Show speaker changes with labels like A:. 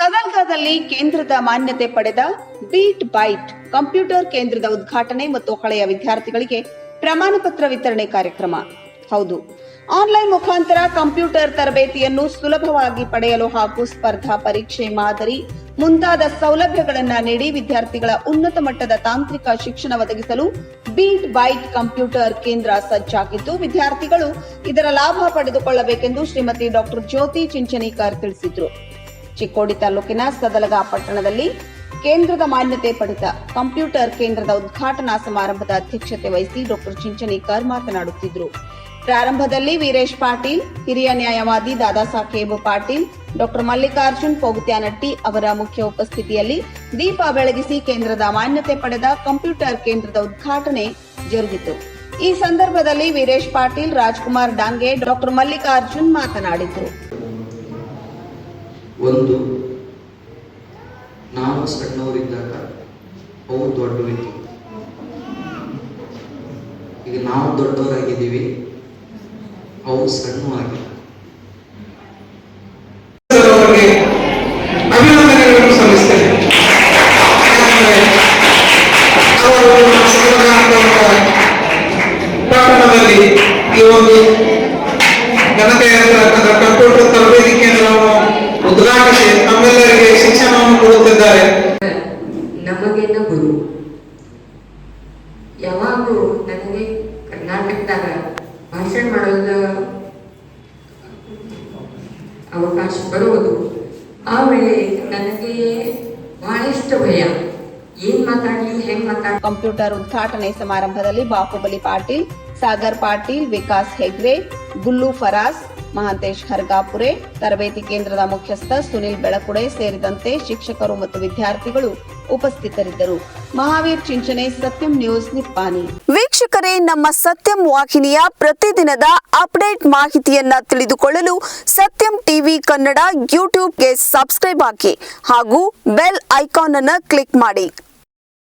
A: ಕಾರವಾರದಲ್ಲಿ ಕೇಂದ್ರದ ಮಾನ್ಯತೆ ಪಡೆದ ಬೀಟ್ ಬೈಟ್ ಕಂಪ್ಯೂಟರ್ ಕೇಂದ್ರದ ಉದ್ಘಾಟನೆ ಮತ್ತು ಹಳೆಯ ವಿದ್ಯಾರ್ಥಿಗಳಿಗೆ ಪ್ರಮಾಣ ಪತ್ರ ವಿತರಣೆ ಕಾರ್ಯಕ್ರಮ. ಹೌದು, ಆನ್ಲೈನ್ ಮುಖಾಂತರ ಕಂಪ್ಯೂಟರ್ ತರಬೇತಿಯನ್ನು ಸುಲಭವಾಗಿ ಪಡೆಯಲು ಹಾಗೂ ಸ್ಪರ್ಧಾ ಪರೀಕ್ಷೆ ಮಾದರಿ ಮುಂತಾದ ಸೌಲಭ್ಯಗಳನ್ನು ನೀಡಿ ವಿದ್ಯಾರ್ಥಿಗಳ ಉನ್ನತ ಮಟ್ಟದ ತಾಂತ್ರಿಕ ಶಿಕ್ಷಣ ಒದಗಿಸಲು ಬೀಟ್ ಬೈಟ್ ಕಂಪ್ಯೂಟರ್ ಕೇಂದ್ರ ಸಜ್ಜಾಗಿದ್ದು, ವಿದ್ಯಾರ್ಥಿಗಳು ಇದರ ಲಾಭ ಪಡೆದುಕೊಳ್ಳಬೇಕೆಂದು ಶ್ರೀಮತಿ ಡಾಕ್ಟರ್ ಜ್ಯೋತಿ ಚಿಂಚನೀಕರ್ ತಿಳಿಸಿದ್ರು. ಚಿಕ್ಕೋಡಿ ತಾಲೂಕಿನ ಸದಲಗ ಪಟ್ಟಣದಲ್ಲಿ ಕೇಂದ್ರದ ಮಾನ್ಯತೆ ಪಡೆದ ಕಂಪ್ಯೂಟರ್ ಕೇಂದ್ರದ ಉದ್ಘಾಟನಾ ಸಮಾರಂಭದ ಅಧ್ಯಕ್ಷತೆ ವಹಿಸಿ ಡಾಕ್ಟರ್ ಚಿಂಚನೀಕರ್ ಮಾತನಾಡುತ್ತಿದ್ದರು. ಪ್ರಾರಂಭದಲ್ಲಿ ವೀರೇಶ್ ಪಾಟೀಲ್, ಹಿರಿಯ ನ್ಯಾಯವಾದಿ ದಾದಾ ಸಾಹೇಬ್ ಪಾಟೀಲ್, ಡಾಕ್ಟರ್ ಮಲ್ಲಿಕಾರ್ಜುನ್ ಪೋಗುತ್ಯಾನಟ್ಟಿ ಅವರ ಮುಖ್ಯ ಉಪಸ್ಥಿತಿಯಲ್ಲಿ ದೀಪ ಬೆಳಗಿಸಿ ಕೇಂದ್ರದ ಮಾನ್ಯತೆ ಪಡೆದ ಕಂಪ್ಯೂಟರ್ ಕೇಂದ್ರದ ಉದ್ಘಾಟನೆ ಜರುಗಿತು. ಈ ಸಂದರ್ಭದಲ್ಲಿ ವೀರೇಶ್ ಪಾಟೀಲ್, ರಾಜ್ಕುಮಾರ್ ಡಾಂಗೆ, ಡಾಕ್ಟರ್ ಮಲ್ಲಿಕಾರ್ಜುನ್ ಮಾತನಾಡಿದರು.
B: ಒಂದು, ನಾವು ಸಣ್ಣವರಿದ್ದಾಗ ಅವು ದೊಡ್ಡವಿತ್ತು ಈಗ ನಾವು ದೊಡ್ಡವರಾಗಿದ್ದೀವಿ ಅವು ಸಣ್ಣ
C: ಅವರಿಗೆ ಅಭಿನಂದನೆಗಳನ್ನು ಸಲ್ಲಿಸ್ತೇನೆ. ಯಾಕಂದ್ರೆ ಅವರು ಶಿವಗಾಂಧವರ ಪಟ್ಟಣದಲ್ಲಿ ಈ ಒಂದು
D: ಕರ್ನಾಟಕದಾಗ ಭಾಷಣ ಮಾಡೋದ ಅವಕಾಶ ಬರುವುದು. ಆ ವೇಳೆ ನನಗೆ ಬಹಳಷ್ಟು ಭಯ. ಏನ್ ಮಾತಾಡ್ಲಿ, ಹೆಂಗ್ ಮಾತಾಡ್ಲಿ?
A: ಕಂಪ್ಯೂಟರ್ ಉದ್ಘಾಟನೆ ಸಮಾರಂಭದಲ್ಲಿ ಬಾಹುಬಲಿ ಪಾಟೀಲ್, ಸಾಗರ್ ಪಾಟೀಲ್, ವಿಕಾಸ್ ಹೆಗ್ರೆ ಗುಲ್ಲು ಫರಾಸ್ ಮಹಾಂತೇಶ್ ಖರ್ಗಾಪುರೆ, ತರಬೇತಿ ಕೇಂದ್ರದ ಮುಖ್ಯಸ್ಥ ಸುನಿಲ್ ಬೆಳಕುಡೆ ಸೇರಿದಂತೆ ಶಿಕ್ಷಕರು ಮತ್ತು ವಿದ್ಯಾರ್ಥಿಗಳು ಉಪಸ್ಥಿತರಿದ್ದರು. ಮಹಾವೀರ್ ಚಿಂಚನೆ ಸತ್ಯಂ ನ್ಯೂಸ್, ನಿಪ್ಪಾನಿ.
E: ವೀಕ್ಷಕರೇ, ನಮ್ಮ ಸತ್ಯಂ ವಾಹಿನಿಯ ಪ್ರತಿದಿನದ ಅಪ್ಡೇಟ್ ಮಾಹಿತಿಯನ್ನ ತಿಳಿದುಕೊಳ್ಳಲು ಸತ್ಯಂ ಟಿವಿ ಕನ್ನಡ ಯೂಟ್ಯೂಬ್ಗೆ ಸಬ್ಸ್ಕ್ರೈಬ್ ಹಾಕಿ ಹಾಗೂ ಬೆಲ್ ಐಕಾನ್ ಅನ್ನು ಕ್ಲಿಕ್ ಮಾಡಿ.